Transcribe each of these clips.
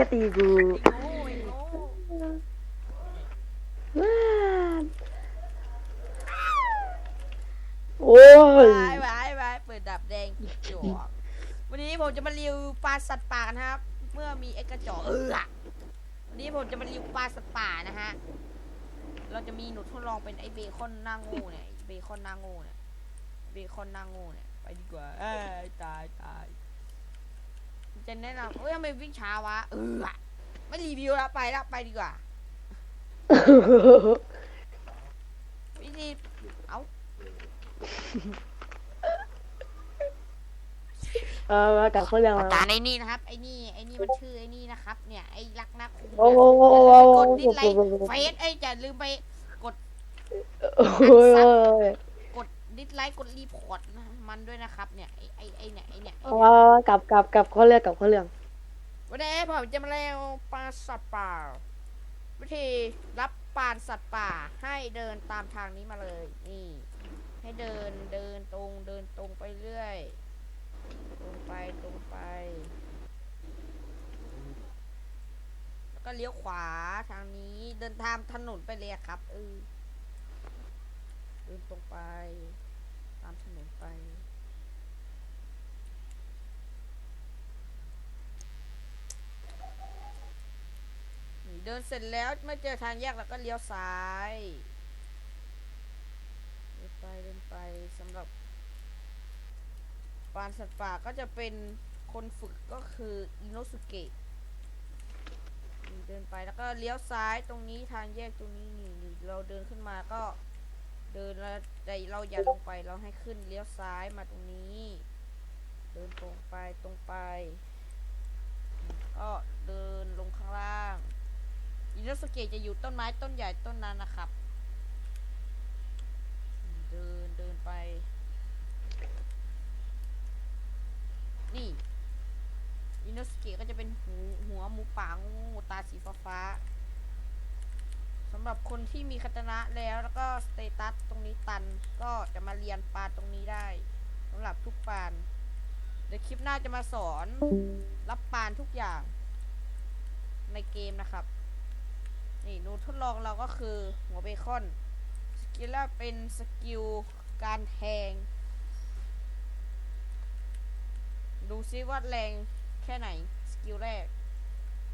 จะตีกูโอ้โง่ว้าโอ้ยบายบายบายเปิดดับแดงจวกวันนี้ผมจะมารีวิวปลาสัตว์ป่ากันนะครับ เมื่อมีไอ้กระจอกเออวันนี้ผมจะมารีวิวปลาสัตว์ป่านะฮะ เราจะมีหนูทดลองเป็นไอ้เบคอนหน้างูเนี่ยเบคอนหน้างูเนี่ยเบคอนหน้างูเนี่ยไปดีกว่าเอ้ยตายตาย จะแนะนำเอ้ยทำไมวิ่งช้าวะ เออไม่รีวิวแล้วไปแล้วไปดีกว่า วิธีเอาเออมากับคนเรื่องอามาจารย์ไอ้นี่นะครับ ไอ้นี่ไอ้นี่มันชื่อไอ้นี่นะครับ เนี่ยไอ้รักนักคุณโอ้เนี่ยโหอย่าลืมไปกดดิสไลค์เฟซไอ้ยอย่าลืมไป โอ้ยก ดดิสไลค์กดรีพอร์ตนะมันด้วยนะครับเนี่ยไอ้ไอ้ไอ้เนี่ยไอ้เนี่ยเอามากับกับกับคนเรื่องกับคนเรื่อง วันนี้ผมจะมาเล่าปลาสัตว์ป่า วิธีรับปลาสัตว์ป่าให้เดินตามทางนี้มาเลยนี่ ให้เดินเดินตรงเดินตรงไปเรื่อย ตรงไปตรงไป แล้วก็เลี้ยวขวาทางนี้เดินทางถนนไปเลยอะครับเออเดินตรงไป ตามถนนไป เดินเสร็จแล้วเมื่อเจอทางแยกเราก็เลี้ยวซ้ายเดินไปเดินไปสำหรับปานสัตว์ป่าก็จะเป็นคนฝึกก็คืออิโนสุเกะเดินไปแล้วก็เลี้ยวซ้ายตรงนี้ทางแยกตรงนี้นี่นี่เราเดินขึ้นมาก็ เดินแล้วแต่เราอย่าลงไปเราให้ขึ้นเลี้ยวซ้ายมาตรงนี้ เดินตรงไปตรงไป ก็เดินลงข้างล่างอินโนสเกะจะอยู่ต้นไม้ต้นใหญ่ต้นนั้นนะครับ เดินเดินไป นี่อินโนสเกะก็จะเป็นหูหัวหมูป่างูตาสีฟ้าฟ้า สำหรับคนที่มีคาตนะแล้วแล้วก็สเตตัสตรงนี้ตันก็จะมาเรียนปานตรงนี้ได้สำหรับทุกปาน เดี๋ยวคลิปหน้าจะมาสอน รับปานทุกอย่างในเกมนะครับ นี่หนูทดลองเราก็คือหัวเบคอน สกิลแรกเป็นสกิลการแทง ดูซิว่าแรงแค่ไหน สกิลแรก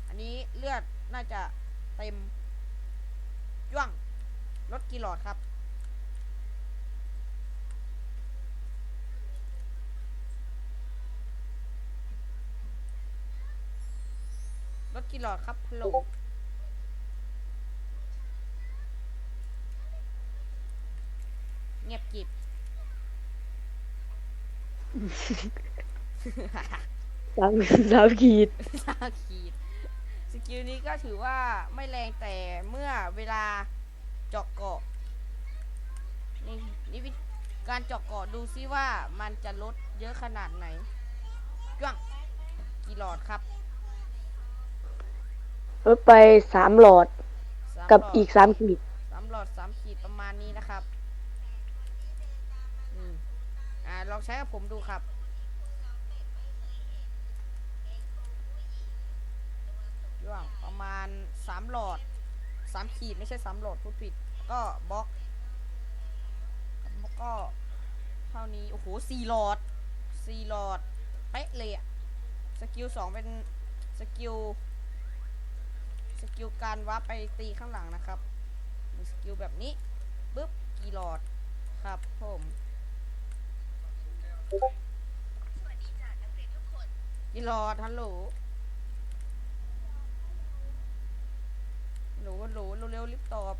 อันนี้เลือดน่าจะเต็ม ย่วงลดกี่หลอดครับลดกี่หลอดครับพะโหลเงียบกริบ สามสามขีด สาขีดส กิลนี้ก็ถือว่าไม่แรงแต่เมื่อเวลาเจาะเกาะนี่นี่วิธีการเจาะเกาะดูซิว่ามันจะลดเยอะขนาดไหนจ้วงกี่หลอดครับรถไปสามหลอดสามกับหลดอีกสามขีดสามหลอดสามขีดประมาณนี้นะครับอืมอ่าลองใช้กับผมดูครับ ย่วงประมาณสามหลอดสามขีดไม่ใช่สามหลอดพูดผิด ก็บล็อกบล็อกก็เท่านี้ โอ้โหสี่หลอดสี่หลอดเป๊ะเลยอะสกิลสองเป็นสกิลสกิลการวับไปตีข้างหลังนะครับ มีสกิลแบบนี้ปึ๊บกี่หลอดครับผมกี่หลอดฮัลโหลฮัลโหลฮัลโหลเร็วๆรีบตอบ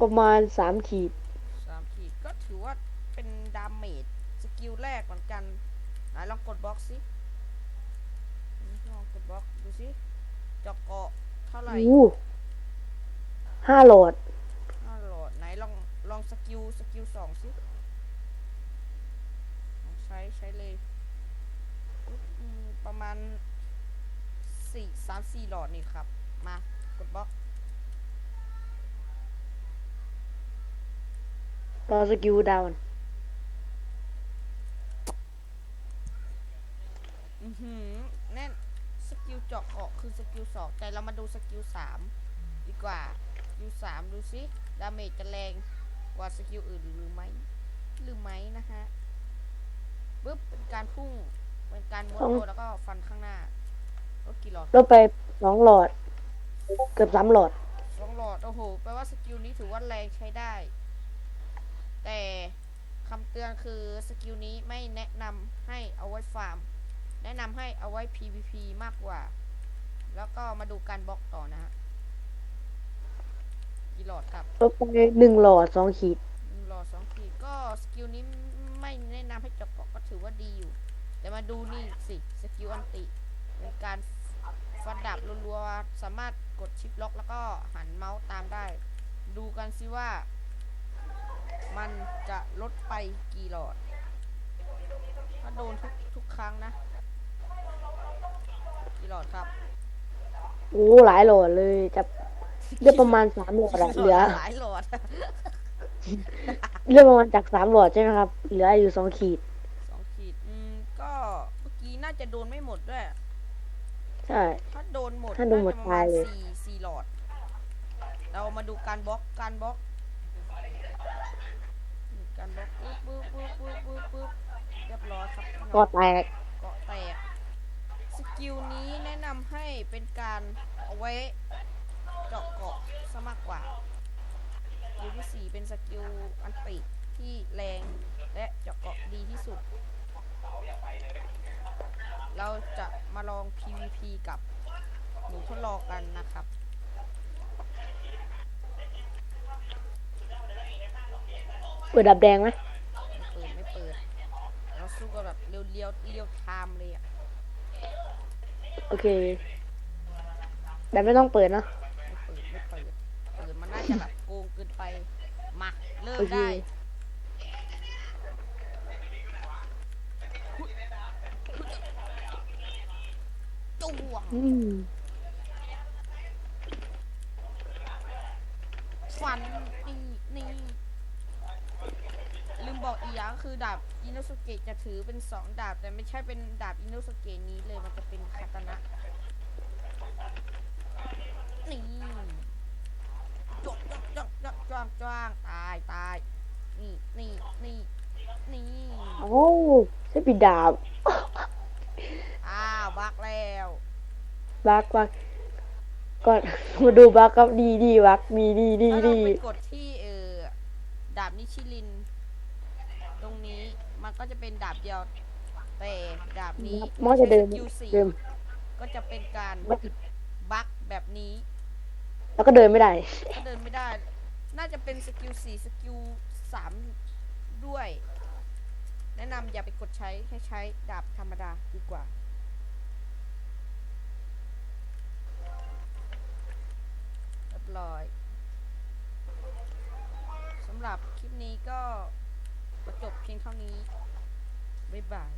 ประมาณสามขีดสามขีดก็ถือว่าเป็นดาเมจสกิลแรกเหมือนกันไหนลองกดบล็อกสิลองกดบล็อกดูสิเจาะเกาะเท่าไหร่อู้ห้าหลอดห้าหลอดไหนลองลองสกิลสกิลสองสิลองใช้ใช้เลยปึ๊บอืมประมาณ สี่สามสี่หลอดนี่ครับ มากดบล็อกต่อสกิลดาวน์อือหือแน่นเจาะเกาะคือสกิลสองแต่เรามาดูสกิลสามดีกว่าสกิลสามดูสิดาเมจจะแรงกว่าสกิลอื่นหรือไม่หรือไม่นะฮะปึ๊บเป็นการพุ่งเป็นการม้วนตัวแล้วก็ฟันข้างหน้า ลดกี่หลอดลดไปสองหลอด เกือบสามหลอด สองหลอด โอ้โห แปลว่าสกิลนี้ถือว่าแรงใช้ได้ แต่คำเตือนคือสกิลนี้ไม่แนะนำให้เอาไว้ฟาร์ม แนะนำให้เอาไว้ PVP มากกว่า แล้วก็มาดูการบล็อกต่อนะฮะกี่หลอดครับลดไปหนึ่งหลอดสองขีด หนึ่งหลอดสองขีดก็สกิลนี้ไม่แนะนำให้เจาะเกาะก็ถือว่าดีอยู่ แต่มาดูนี่สิ สกิลอันติ เป็นการฟันดาบรัวๆ สามารถกดชิปล็อกแล้วก็หันเมาส์ตามได้ ดูกันสิว่า มันจะลดไปกี่หลอด ถ้าโดนทุกทุกครั้งนะ กี่หลอดครับ โอ้หลายหลอดเลยจะเลือกประมาณสามหลอดอะเหลือหลายหลอดเลือกประมาณจากสามหลอดใช่ไหมครับ เหลืออยู่สองขีดสองขีด อืม ก็เมื่อกี้น่าจะโดนไม่หมดด้วย ใช่ ถ้าโดนหมดถ้าโดนหมดจะประมาณตายเลย สี่สี่หลอด เรามาดูการบล็อกการบล็อกนี่การบล็อกปึ๊บปึ๊บปึ๊บปึ๊บปึ๊บปึ๊บเรียบร้อยครับพี่น้องก็แตก เกาะแตก สกิลนี้แนะนำให้เป็นการเอาไว้เจาะเกาะซะมากกว่าสกิลที่สี่เป็นสกิลอันติ ที่แรงและเจาะเกาะดีที่สุด เราจะมาลอง PVP กับหนูทดลองกันนะครับ เปิดดับแดงไหมไม่เปิดไม่เปิด เราสู้กันแบบเรียวเรียวเรียวไทม์เลยอะโอเคแบบไม่ต้องเปิดเนอะไม่เปิดไม่เปิดเปิดมันน่าจะแบบโกงเกินไป มา เริ่มโอเค ได้จ้วง อืม ฟันนี่นี่ลืมบอกอีกอย่างคือดาบอินโนสเกะจะถือเป็นสองดาบ แต่ไม่ใช่เป็นดาบอินโนสเกะนี้เลยมันจะเป็นคาตานะนี่จ้วงจ้วงจ้วงจ้วงจ้วงตายตายนี่นี่นี่นี่โอ้ใช่ปิดดาบ อ้าวบักแล้ว บักบักก่อนมาดูบักครับดีดีบักดีดีดีถ้าเราดีไปกดที่เออดาบนิชิลิน ตรงนี้มันก็จะเป็นดาบเดียวแต่ดาบนี้มอจะเดินคิวสี่เดินก็จะเป็นการบักแบบนี้แล้วก็เดินไม่ได้ ก็เดินไม่ได้ น่าจะเป็นสกิลสี่สกิลสามด้วย แนะนำอย่าไปกดใช้ให้ใช้ดาบธรรมดาดีกว่า เรียบร้อยสำหรับคลิป นี้ก็จบเพียงเท่านี้ บ๊ายบาย